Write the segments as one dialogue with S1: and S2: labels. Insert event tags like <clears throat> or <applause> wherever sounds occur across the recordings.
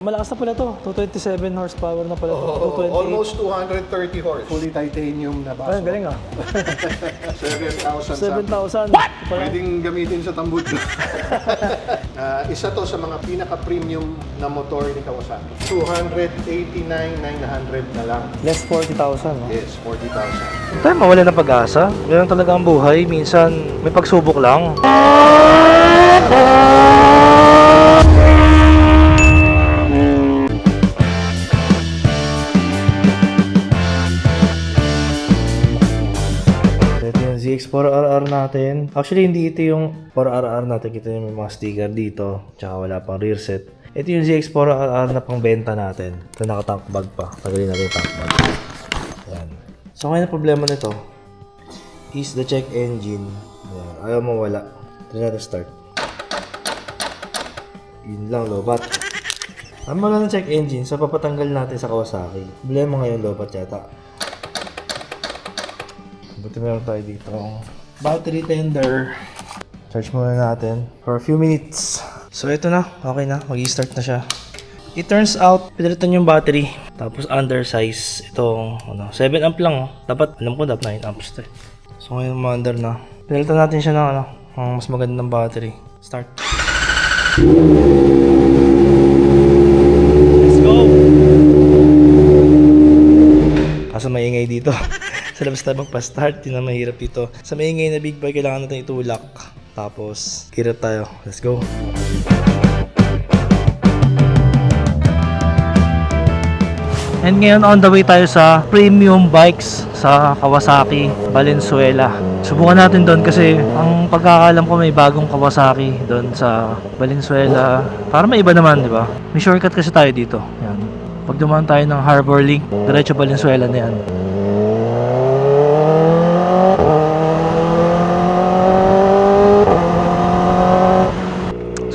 S1: Malakas na pala to. 227 horsepower na pala to.
S2: Oh,
S1: 228.
S2: almost 230 horse.
S3: Fully titanium na
S1: Ay,
S3: baso.
S1: ang galing ah.
S2: 7,000 something.
S1: 7,000. What?
S2: Pwedeng gamitin sa tambut. <laughs> Ah, isa to sa mga pinaka-premium na motor ni Kawasaki. 289,900 na lang.
S1: Less 40,000. No?
S2: Yes, 40,000.
S1: Tayo mawala ng pag-asa. Ganun talaga ang buhay. Minsan may pagsubok lang. <laughs> Ito yung ZX4RR natin. Actually, hindi ito yung 4RR natin. Kita yung may mga sticker dito. Tsaka wala pang rear set. Ito yung ZX4RR na pang benta natin. Ito naka-tank bag pa. Tagalin natin yung tank bag. Yan. So ngayon ang problema nito is the check engine. Ayan. Ayaw mo wala. Try natin start. Yun lang, lobat. Ang wala ng check engine, so papatanggal natin sa Kawasaki. Problema ngayon, lobat yata. Buti meron tayo dito. Battery tender. Charge muna natin for a few minutes. So ito na, okay na. Mag-start na siya. It turns out, pinalitan yung battery. Tapos undersize itong ano, 7 amp lang. Oh. Dapat, alam ko dapat 9 amps to. eh. So ngayon umandar na. Pinalitan natin siya ng ano, ng mas magandang battery. Start. Let's go! Kaso maingay dito. <laughs> sa labas tayo magpa-start, yun ang mahirap dito. Sa maingay na big bike, kailangan natin itulak. Tapos, kirap tayo. Let's go! And ngayon on the way tayo sa premium bikes sa Kawasaki, Valenzuela. Subukan natin doon kasi ang pagkakalam ko may bagong Kawasaki doon sa Valenzuela. Para may iba naman, di ba? May shortcut kasi tayo dito. Yan. Pag dumaan tayo ng Harbor Link, diretso Valenzuela na yan.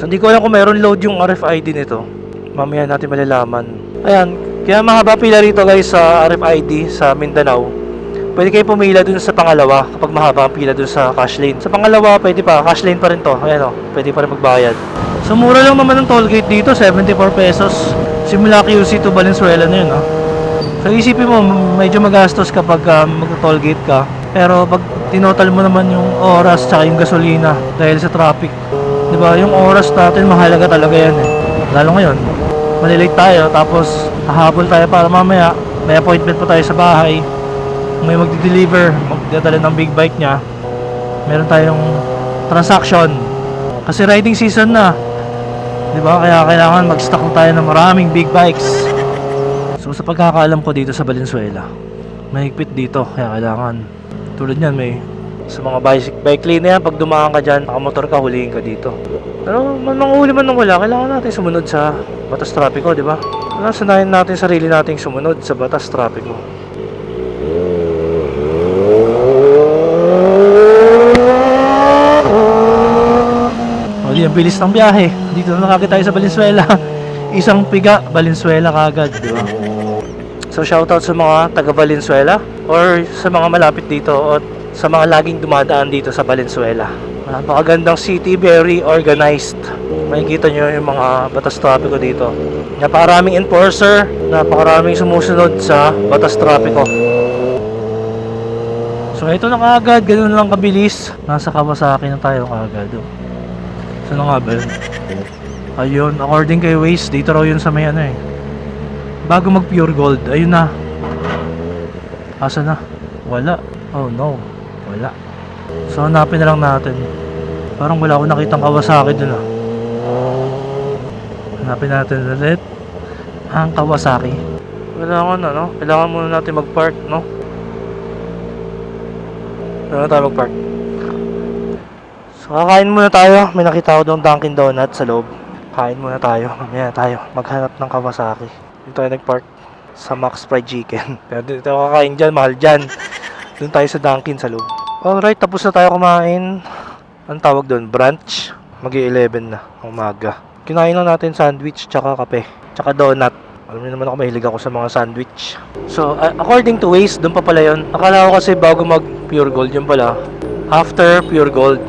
S1: Hindi ko alam kung meron load yung RFID nito. Mamaya natin malalaman. Ayan, kaya mahaba pila rito guys sa RFID sa Mindanao. Pwede kayo pumila dun sa pangalawa kapag mahaba ang pila dun sa cash lane. Sa pangalawa, pwede pa. Cash lane pa rin to. Ayan o, pwede pa rin magbayad. So mura lang naman ang toll dito, 74 pesos. Simula QC to Valenzuela na yun. Oh. So isipin mo, medyo magastos kapag uh, mag-toll ka. Pero pag tinotal mo naman yung oras tsaka yung gasolina dahil sa traffic. 'Di ba? Yung oras natin mahalaga talaga yan eh. Lalo ngayon, malilate tayo tapos hahabol tayo para mamaya may appointment pa tayo sa bahay. May magdi-deliver, magdadala ng big bike niya. Meron tayong transaction. Kasi riding season na. 'Di ba? Kaya kailangan mag-stock tayo ng maraming big bikes. So sa pagkakaalam ko dito sa Valenzuela, mahigpit dito kaya kailangan tulad niyan may sa mga bike, bike lane na yan, pag dumaan ka dyan, nakamotor ka, huliin ka dito. Pero man manghuli man nang wala, kailangan natin sumunod sa batas trapiko, di ba? Kailangan sanayin natin sarili nating sumunod sa batas trapiko. O di, ang bilis ng biyahe. Dito na nakakita tayo sa Valenzuela. <laughs> Isang piga, Valenzuela kagad, di ba? So shoutout sa mga taga Valenzuela or sa mga malapit dito o sa mga laging dumadaan dito sa Valenzuela. Napakagandang city, very organized. Makikita nyo yung mga batas trapiko dito. Napakaraming enforcer, napakaraming sumusunod sa batas trapiko. So ito na kaagad, ganun lang kabilis. Nasa Kawasaki na tayo kaagad. Oh. Saan na nga ba yun? Ayun, according kay Waze, dito raw yun sa may ano eh. Bago mag pure gold, ayun na. Asa na? Wala. Oh no, wala. So hanapin na lang natin. Parang wala akong nakitang Kawasaki dun ah. Hanapin natin ulit ang Kawasaki. Kailangan ano, kailangan muna natin mag-park, no? Kailangan tayo mag-park. So kakain muna tayo. May nakita ko doon Dunkin Donuts sa loob. Kain muna tayo. Mamaya tayo maghanap ng Kawasaki. Dito tayo nag-park sa Max Fried Chicken. <laughs> Pero dito kakain dyan, mahal dyan. Doon tayo sa Dunkin sa loob. Alright, tapos na tayo kumain. Ang tawag doon, brunch. Magi 11 na, umaga. Kinain lang natin sandwich, tsaka kape, tsaka donut. Alam niyo naman ako mahilig ako sa mga sandwich. So, a- according to Waze, doon pa pala yun. Akala ko kasi bago mag pure gold, yun pala. After pure gold.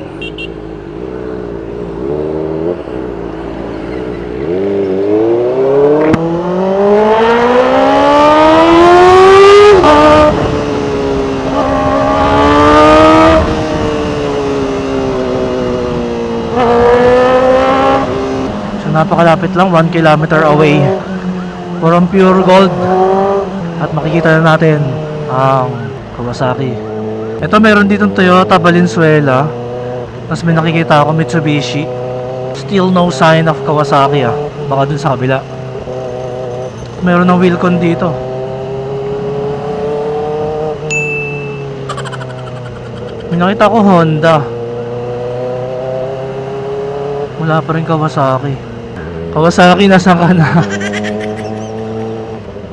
S4: Napakalapit lang, 1 kilometer away from pure gold. At makikita na natin ang Kawasaki. Ito meron ditong Toyota Valenzuela. Tapos may nakikita ako Mitsubishi. Still no sign of Kawasaki ah. Baka dun sa kabila. Meron ng Wilcon dito. May nakita ko Honda. Wala pa rin Kawasaki. Kawasaki, nasa ka na?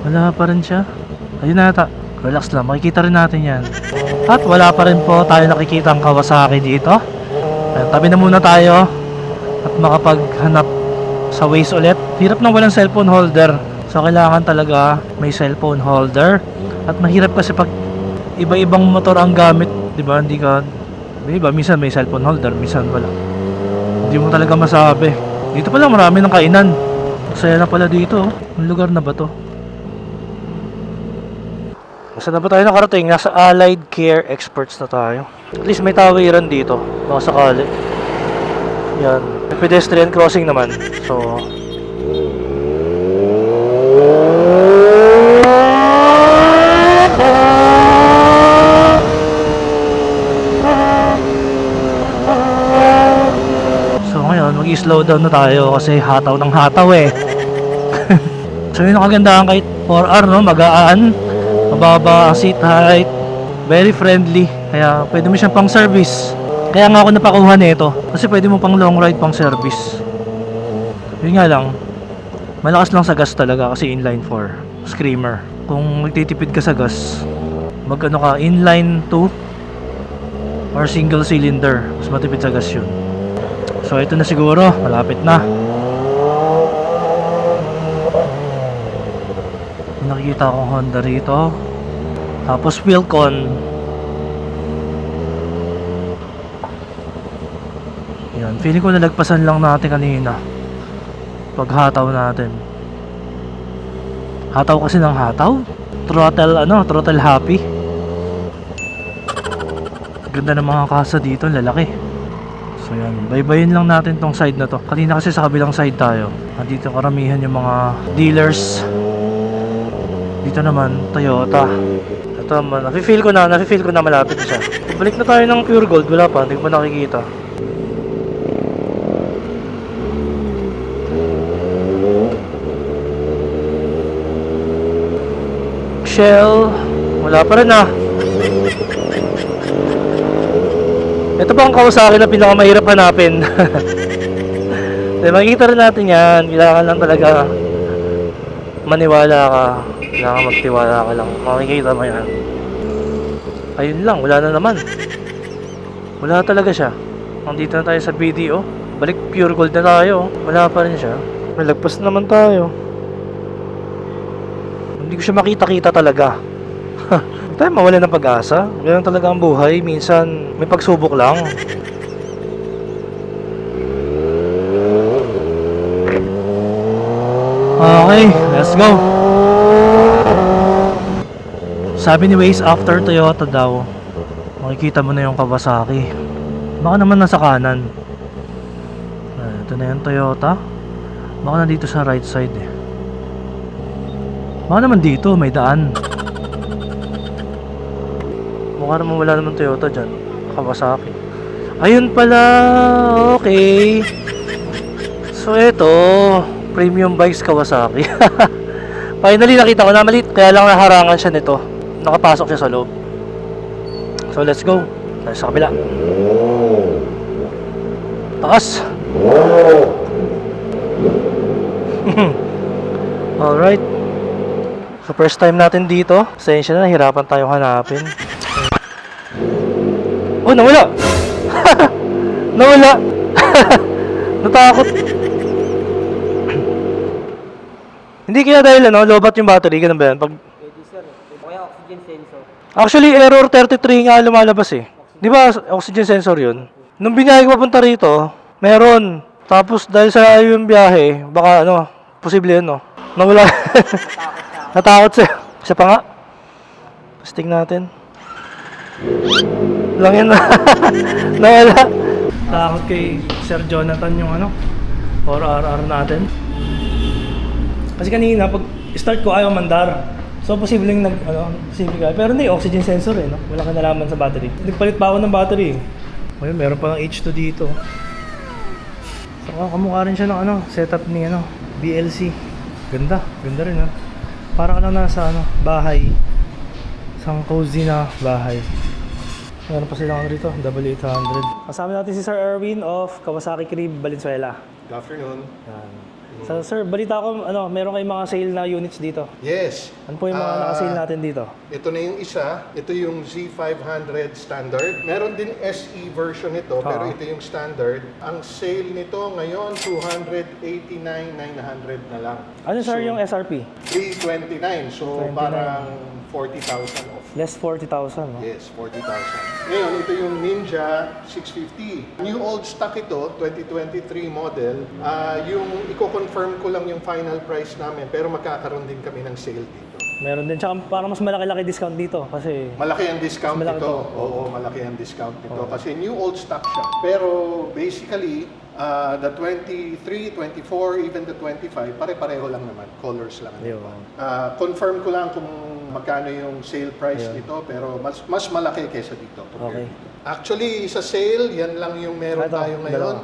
S4: Wala pa rin siya. Ayun na ata. Relax lang, makikita rin natin yan. At wala pa rin po tayo nakikita ang Kawasaki dito. Ayan, tabi na muna tayo at makapaghanap sa Waze ulit. Hirap nang walang cellphone holder. So kailangan talaga may cellphone holder. At mahirap kasi pag iba-ibang motor ang gamit, 'di ba? Hindi ka di ba minsan may cellphone holder, minsan wala. Hindi mo talaga masabi. Dito pala marami ng kainan. Masaya na pala dito. oh. Ang lugar na ba to? Saan na ba tayo nakarating? Nasa Allied Care Experts na tayo. At least may tawiran dito. Baka sakali. Yan. May pedestrian crossing naman. So ngayon, mag-slow down na tayo kasi hataw ng hataw eh. <laughs> so yun ang kagandahan kahit 4R no, magaan, mababa ang seat height, very friendly. Kaya pwede mo siyang pang service. Kaya nga ako napakuha nito kasi pwede mo pang long ride pang service. Yun nga lang, malakas lang sa gas talaga kasi inline 4, screamer. Kung magtitipid ka sa gas, mag ano ka, inline 2 or single cylinder, mas matipid sa gas yun. So ito na siguro, malapit na. Nakikita akong Honda rito. Tapos Wilcon. Yan, feeling ko nalagpasan lang natin kanina. Paghataw natin. Hataw kasi ng hataw. Throttle ano, throttle happy. Ganda ng mga kasa dito, lalaki. So yan, baybayin lang natin tong side na to. Kanina kasi sa kabilang side tayo. Nandito karamihan yung mga dealers. Dito naman, Toyota. Ito naman, nafe-feel ko na, nafe-feel ko na malapit siya. Balik na tayo ng pure gold, wala pa, hindi ko pa nakikita. Shell, wala pa rin ah. Ito ba ang Kawasaki na pinakamahirap hanapin? Di, <laughs> makikita rin natin yan. Kailangan lang talaga maniwala ka. Kailangan magtiwala ka lang. Makikita mo yan. Ayun lang, wala na naman. Wala talaga siya. Nandito na tayo sa BDO. Balik pure gold na tayo. Wala pa rin siya. May lagpas na naman tayo. Hindi ko siya makita-kita talaga. <laughs> Hindi tayo mawala ng pag-asa. Ganun talaga ang buhay. Minsan, may pagsubok lang. Okay, let's go. Sabi ni Waze after Toyota daw, makikita mo na yung Kawasaki. Baka naman nasa kanan. Ah, Ito na yung Toyota. Baka nandito sa right side eh. Baka naman dito, may daan. Mukha naman wala naman Toyota dyan. Kawasaki. Ayun pala. Okay. So eto, premium bikes Kawasaki. <laughs> Finally nakita ko na maliit, kaya lang naharangan siya nito. Nakapasok siya sa loob. So let's go. Tayo sa kabila. Taas. <laughs> Alright. So first time natin dito. Sensya na, nahirapan tayo hanapin. Oh, nawala! <laughs> nawala! <laughs> Natakot. <clears throat> Hindi kaya dahil ano, lobat yung battery, ganun ba yan? Pag...
S3: Pwede sir. Kaya oxygen sensor.
S4: Actually, error 33 nga lumalabas eh. Di ba, oxygen sensor yun? Nung binahe ko papunta rito, meron. Tapos dahil sa yung biyahe, baka ano, posible yun, no? Nawala. <laughs> Natakot siya. Siya pa nga. Testing natin. Lang yan. <laughs> Nawala. Takot kay Sir Jonathan yung ano,
S1: or RR natin. Kasi kanina, pag start ko ayaw mandar. So, posibleng nag, ano, posible ka. Pero hindi, oxygen sensor eh, no? Walang kinalaman sa battery. Nagpalit pa ako ng battery eh. Ayun, meron pa ng H2 dito. So, ah, kamukha rin siya ng ano, setup ni ano, BLC. Ganda, ganda rin ha. Parang lang nasa ano, bahay. Isang cozy na bahay. Meron pa silang rito, W800. Kasama natin si Sir Erwin of Kawasaki Crib, Valenzuela.
S2: Good afternoon.
S1: Yan. So, sir, balita ko, ano, meron kayong mga sale na units dito.
S2: Yes.
S1: Ano po yung mga
S2: Ah,
S1: naka-sale natin dito?
S2: Ito na yung isa. Ito yung Z500 standard. Meron din SE version nito, pero
S1: Ah.
S2: ito yung standard. Ang sale nito ngayon, 289,900 na lang.
S1: Ano, sir,
S2: So,
S1: yung SRP?
S2: 329. So,
S1: 29.
S2: parang 40,000 off.
S1: Less 40,000, no?
S2: Yes, 40,000. Ngayon, ito yung Ninja 650. New old stock ito, 2023 model. Ah, yung i-confirm ko lang yung final price namin, pero magkakaroon din kami ng sale dito.
S1: Meron din. Tsaka parang mas malaki-laki discount dito kasi
S2: Malaki ang discount
S1: malaki
S2: nito.
S1: to.
S2: Oo, malaki ang discount nito. Kasi new old stock siya. Pero basically, ah, the 23, 24, even the 25, pare-pareho lang naman. Colors lang.
S1: Ayun.
S2: Ah, confirm ko lang kung magkano yung sale price
S1: Ayun.
S2: nito, pero mas mas malaki kaysa dito.
S1: Okay.
S2: dito. Actually, sa sale, yan lang yung meron
S1: Ito,
S2: tayo ngayon.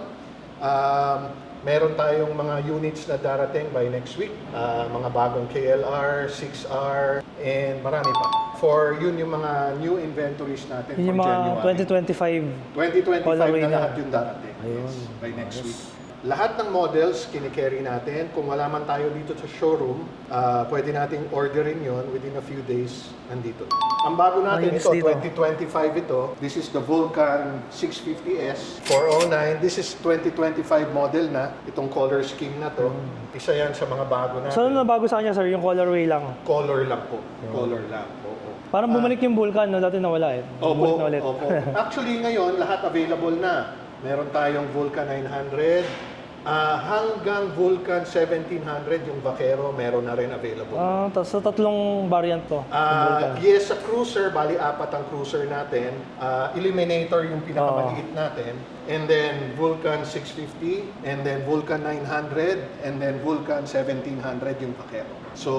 S2: Um, meron tayong mga units na darating by next week. Ah, mga bagong KLR, 6R, and marami pa. For yun yung mga new inventories natin
S1: yun yung
S2: for
S1: mga
S2: January.
S1: 2025.
S2: 2025
S1: Colorway
S2: na
S1: na.
S2: lahat yung darating. Yes, by next week. Lahat ng models, kinikerry natin. Kung wala man tayo dito sa showroom, ah, pwede nating orderin yon within a few days, nandito. Ang bago natin ito,
S1: dito.
S2: 2025 ito. This is the Vulcan 650S 409. This is 2025 model na. Itong color scheme na to. Isa yan sa mga bago natin.
S1: So, ano na bago sa kanya, sir? Yung colorway lang.
S2: color lang po. Color lang. Oo.
S1: Parang bumalik yung Vulcan, no? Dati nawala eh.
S2: Opo,
S1: na ulit.
S2: opo. Actually, ngayon, lahat available na. Meron tayong Vulcan 900, ah, hanggang Vulcan 1700, yung Vaquero, meron na rin available.
S1: Ah, tas so tatlong variant to. yung
S2: Ah, yes, sa cruiser, bali apat ang cruiser natin. Ah, Eliminator yung pinakamaliit natin. And then Vulcan 650, and then Vulcan 900, and then Vulcan 1700 yung Vaquero. So,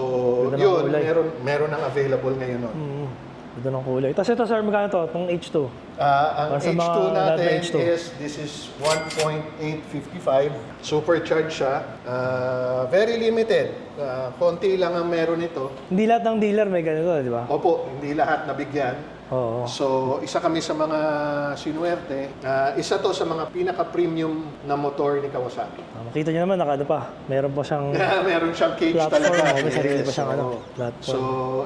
S1: Ganda ng
S2: yun,
S1: kulay.
S2: meron, meron ang available ngayon nun.
S1: Mm. Ito ng kulay. Tapos ito, sir, magkano to? Itong H2.
S2: Ah, ang
S1: Para sa
S2: H2
S1: mga lahat
S2: natin
S1: ng H2.
S2: is, this is 1.855. Supercharged siya. Ah, very limited. Ah, konti lang ang meron ito.
S1: Hindi lahat ng dealer may ganito, di ba?
S2: Opo, hindi lahat nabigyan.
S1: Oo.
S2: So, isa kami sa mga sinuwerte. Ah, isa to sa mga pinaka-premium na motor ni Kawasaki.
S1: Ah, makita nyo naman, naka ano pa. Meron pa siyang... <laughs>
S2: meron siyang cage
S1: Platform,
S2: talaga.
S1: oh, may sarili pa siyang ano,
S2: oo.
S1: platform.
S2: So,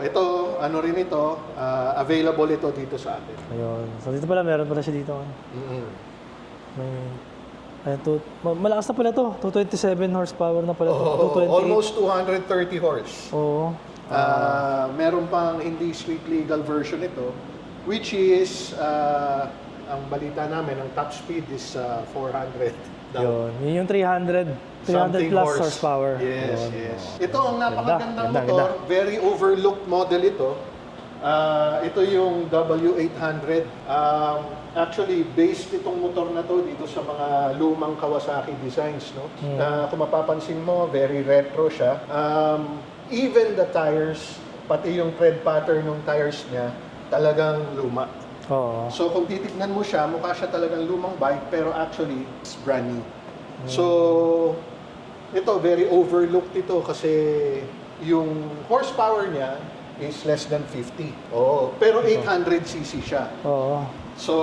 S2: ito, ano rin ito, ah, available ito dito sa atin.
S1: Ayun. So dito pala, meron pala siya dito. ano.
S2: Mm-mm.
S1: May... Ayun, two, ma- malakas na pala to. 227 horsepower na pala to.
S2: Oo,
S1: 228.
S2: almost 230 horse.
S1: Oo.
S2: Ah, meron pang hindi street legal version ito, which is, ah, ang balita namin, ang top speed is ah, 400. Daw.
S1: Yun. Yun yung 300. 300
S2: Something
S1: plus
S2: horse.
S1: horsepower.
S2: Yes,
S1: Yun.
S2: yes. Ito ang napakagandang
S1: Ganda,
S2: motor.
S1: ganda,
S2: Very overlooked model ito. Ah, ito yung W800. Um, actually, based itong motor na to dito sa mga lumang Kawasaki designs. No?
S1: Hmm.
S2: Na kung mapapansin mo, very retro siya. Um, even the tires, pati yung tread pattern ng tires niya, talagang luma.
S1: Oo.
S2: So kung titignan mo siya, mukha siya talagang lumang bike pero actually it's brand new. So ito very overlooked ito kasi yung horsepower niya is less than 50. Oo, pero 800cc siya.
S1: Oo.
S2: So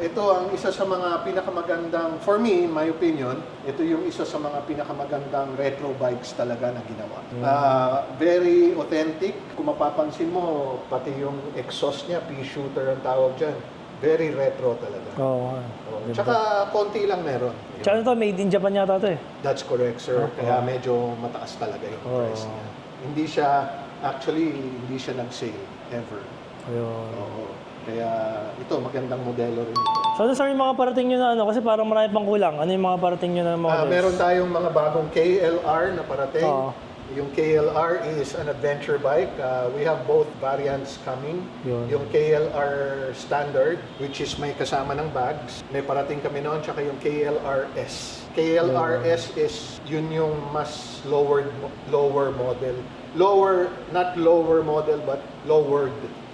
S2: ito ang isa sa mga pinakamagandang for me in my opinion, ito yung isa sa mga pinakamagandang retro bikes talaga na ginawa. Ah, very authentic. Kung mapapansin mo, pati yung exhaust niya, pea shooter ang tawag diyan. Very retro talaga.
S1: Oo.
S2: Oh,
S1: Ganda.
S2: tsaka konti lang meron.
S1: Tsaka ito, made in Japan yata to eh.
S2: That's correct, sir. Kaya medyo mataas talaga yung
S1: Oo.
S2: price niya. Hindi siya, actually, hindi siya nag-sale ever.
S1: Ayun.
S2: Oo. Kaya ito, magandang modelo rin ito.
S1: So ano sir yung mga parating nyo na ano? Kasi parang marami pang kulang. Ano yung mga parating nyo na
S2: Ah,
S1: models?
S2: meron tayong mga bagong KLR na parating.
S1: Oo.
S2: Yung KLR is an adventure bike. Uh, we have both variants coming.
S1: Yun.
S2: Yung KLR standard, which is may kasama ng bags. May parating kami noon, tsaka yung KLRS. KLRS is yun yung mas lowered, lower model. Lower, not lower model, but lowered.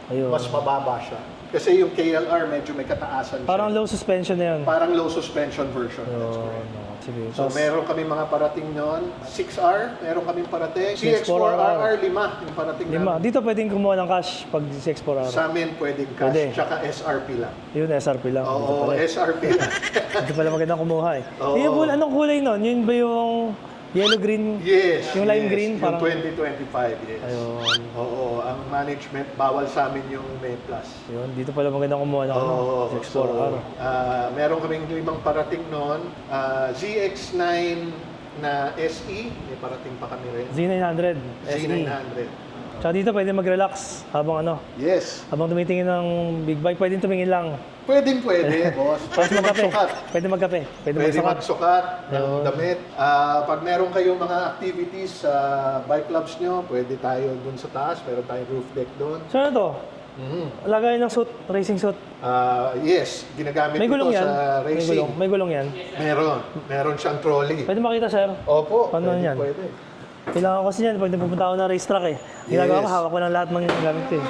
S1: Ayun.
S2: Mas mababa siya. Kasi yung KLR medyo may kataasan siya.
S1: Parang low suspension na yun.
S2: Parang low suspension version. That's correct.
S1: no. Sige.
S2: So meron kami mga parating noon. 6R, meron kaming parating.
S1: CX4RR.
S2: CX4RR, lima yung parating
S1: lima.
S2: namin.
S1: Dito pwedeng kumuha ng cash pag 6
S2: Sa amin pwedeng cash,
S1: Pwede.
S2: tsaka SRP lang.
S1: Yun, SRP lang. Dito
S2: Oo,
S1: pala.
S2: SRP lang. <laughs>
S1: Dito pala magandang kumuha eh.
S2: Oo.
S1: Yung anong kulay nun? Yun ba yung yellow green?
S2: yes.
S1: Yung lime
S2: yes.
S1: green,
S2: Yung
S1: parang-
S2: 2025, yes.
S1: Ayun.
S2: Oo, ang management, bawal sa amin yung May Plus.
S1: Yun, dito pala magandang kumuha ng ano,
S2: Oo,
S1: 6-4R.
S2: ah, meron kaming limang parating noon. Ah, ZX9 na SE, may parating pa kami rin.
S1: Z900. SE.
S2: Z900.
S1: Tsaka dito pwede mag-relax habang ano,
S2: Yes.
S1: habang tumitingin ng big bike, pwedeng tumingin lang.
S2: Pwedeng pwede, <laughs> boss.
S1: Pwede magkape.
S2: magsukat.
S1: Pwede magkape. Pwede,
S2: Pwede
S1: magsukat.
S2: magsukat ng damit. Ah, pag meron kayong mga activities sa bike clubs nyo, pwede tayo dun sa taas. Meron tayong roof deck dun.
S1: So ano to?
S2: Mhm.
S1: Lagay ng suit, racing suit.
S2: Ah, yes, ginagamit
S1: May
S2: ito
S1: yan.
S2: sa
S1: May
S2: racing.
S1: gulong, may gulong yan.
S2: Meron. Meron siyang trolley.
S1: Pwede makita sir.
S2: Opo,
S1: Paano
S2: pwede,
S1: yan?
S2: pwede.
S1: Kailangan ko kasi yan pag napupunta ako ng racetrack eh. Ginagawa ko,
S2: Yes.
S1: hawak ko ng lahat ng gamit ko eh.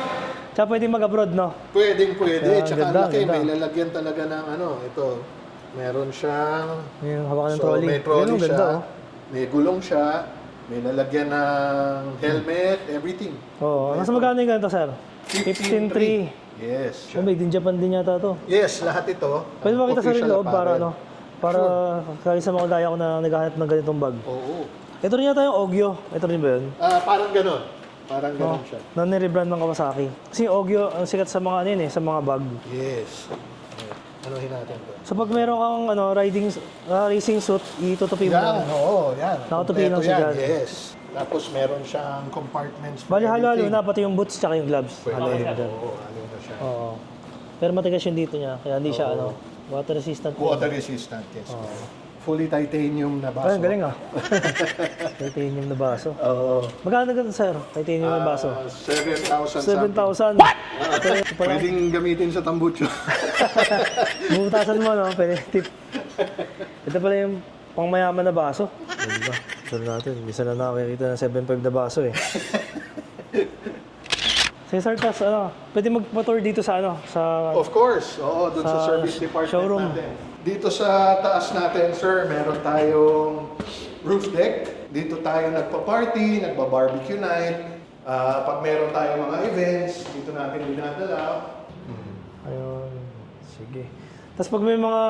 S1: Tsaka pwede mag-abroad, no?
S2: Pwedeng pwede.
S1: Kaya,
S2: Tsaka ang
S1: ganda,
S2: laki,
S1: ganda.
S2: may lalagyan talaga ng ano, ito. Meron siyang
S1: Yung hawakan ng
S2: So,
S1: trolley.
S2: may trolley
S1: Ganun,
S2: siya,
S1: ganda, oh.
S2: may gulong siya, may lalagyan ng helmet, everything.
S1: Oo, nasa magkano yung ganito, sir? 15.3.
S2: Yes.
S1: Oh, made in Japan din yata to.
S2: Yes, lahat ito.
S1: Pwede
S2: ang
S1: makita sa rin
S2: official
S1: loob para
S2: apparel.
S1: ano? Para kaya sa mga gaya ko na naghahanap ng ganitong bag.
S2: Oo.
S1: Ito rin yata yung Ogyo. Ito rin ba yun?
S2: Ah, parang ganon. Parang
S1: No,
S2: ganon siya.
S1: na nirebrand ng Kawasaki. Kasi Ogyo, ang sikat sa mga ano yun eh, sa mga bag.
S2: Yes. Ano natin to?
S1: So pag meron kang ano, riding, ah, racing suit, itutupi mo
S2: Yan,
S1: na.
S2: oo, yan.
S1: Nakatupi lang
S2: Kompleto
S1: siya
S2: yan,
S1: dyan.
S2: Yes. Tapos meron siyang compartments for
S1: Bali halo-halo
S2: everything.
S1: na, pati yung boots tsaka yung gloves.
S2: Pwede.
S1: Halo na dyan.
S2: Oo, halo na siya.
S1: Oo. Pero matigas yung dito niya, kaya hindi siya ano, water resistant.
S2: Water resistant, yes. Fully titanium na baso.
S1: Ay, ang galing ah. <laughs> Titanium na baso.
S2: Oo.
S1: Magkano ganito sir? Titanium na baso?
S2: Ah, 7,000 something.
S1: 7,000. What?
S2: Pwedeng gamitin sa tambucho. <laughs>
S1: bubutasan mo no, pwede tip. Ito pala yung pangmayaman na baso. Diba? Sure natin, bisa na nakakita ng 7.5 na baso eh. <laughs> Sige sir, tas ano, pwede magpa-tour dito sa ano, sa...
S2: of course. Oo, dun sa,
S1: Sa
S2: service department
S1: showroom.
S2: natin. Dito sa taas natin, sir, meron tayong roof deck. Dito tayo nagpa-party, nagba-barbecue night. Ah, pag meron tayong mga events, dito natin dinadala.
S1: Ayun, sige. Tapos pag may mga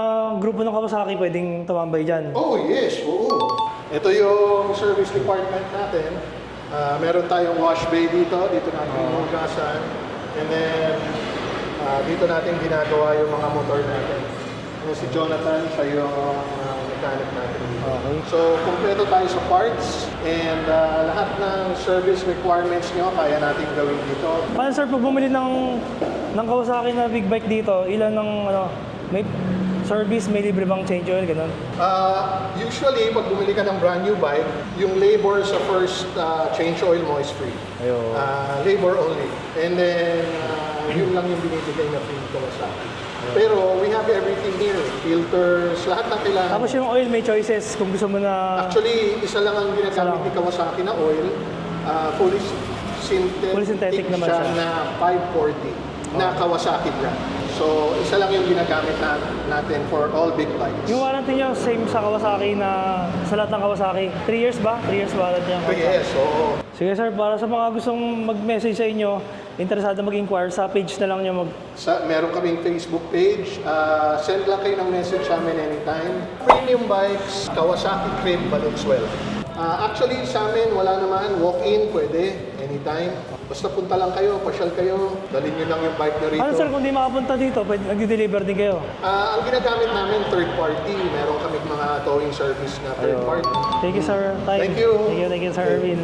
S1: grupo ng Kawasaki, pwedeng tumambay dyan.
S2: Oh, yes, oo. Ito yung service department natin. Ah, meron tayong wash bay dito. Dito natin hugasan. And then, ah, dito natin ginagawa yung mga motor natin. Yung si Jonathan, siya yung ah, mechanic natin.
S1: Okay.
S2: So, kumpleto tayo sa parts and ah, lahat ng service requirements nyo kaya natin gawin dito.
S1: Paano sir, pag bumili ng, ng Kawasaki na big bike dito, ilan ng ano, may service, may libre bang change oil, ganun?
S2: Uh, usually, pag bumili ka ng brand new bike, yung labor sa first uh, change oil mo is free.
S1: Ayun.
S2: Uh, labor only. And then, uh, yun lang yung binibigay na free Kawasaki. Pero we have everything here. Filters, lahat ng kailangan.
S1: Tapos yung oil, may choices kung gusto mo na...
S2: Actually, isa lang ang ginagamit ni Kawasaki na oil. Uh, fully synthetic,
S1: Fully synthetic naman siya.
S2: na 540 na Kawasaki brand. So, isa lang yung ginagamit na, natin for all big bikes.
S1: Yung warranty niya, same sa Kawasaki na sa lahat ng Kawasaki. 3 years ba? 3 years warranty ang Kawasaki.
S2: Yes, oo.
S1: Sige sir, para sa mga gustong mag-message sa inyo, interesado mag-inquire, sa page na lang niyo mag...
S2: Sa, meron kaming Facebook page. Ah, send lang kayo ng message sa amin anytime. Premium bikes, Kawasaki Crib Valenzuela. Ah, actually, sa amin, wala naman. Walk-in, pwede. Anytime. Basta punta lang kayo, pasyal kayo. Dalhin nyo lang yung bike nyo rito.
S1: Ano sir, kung di makapunta dito, pwede, nag-deliver din kayo.
S2: Ah, ang ginagamit namin, third party. Meron kaming mga towing service na third party.
S1: Thank you sir. Time.
S2: Thank you.
S1: Thank you, thank you sir. Erwin.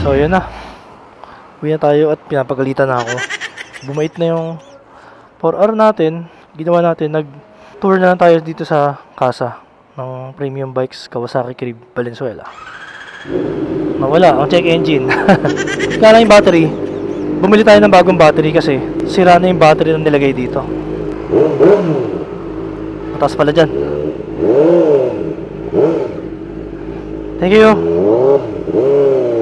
S1: So yun na. Uwi na tayo at pinapagalitan na ako. Bumait na yung 4R natin. Ginawa natin, nag-tour na lang tayo dito sa casa. Ng premium bikes Kawasaki Crib Valenzuela. Nawala ang check engine. <laughs> Kaya lang yung battery. Bumili tayo ng bagong battery kasi sira na yung battery na nilagay dito. Mataas pala dyan. Thank you.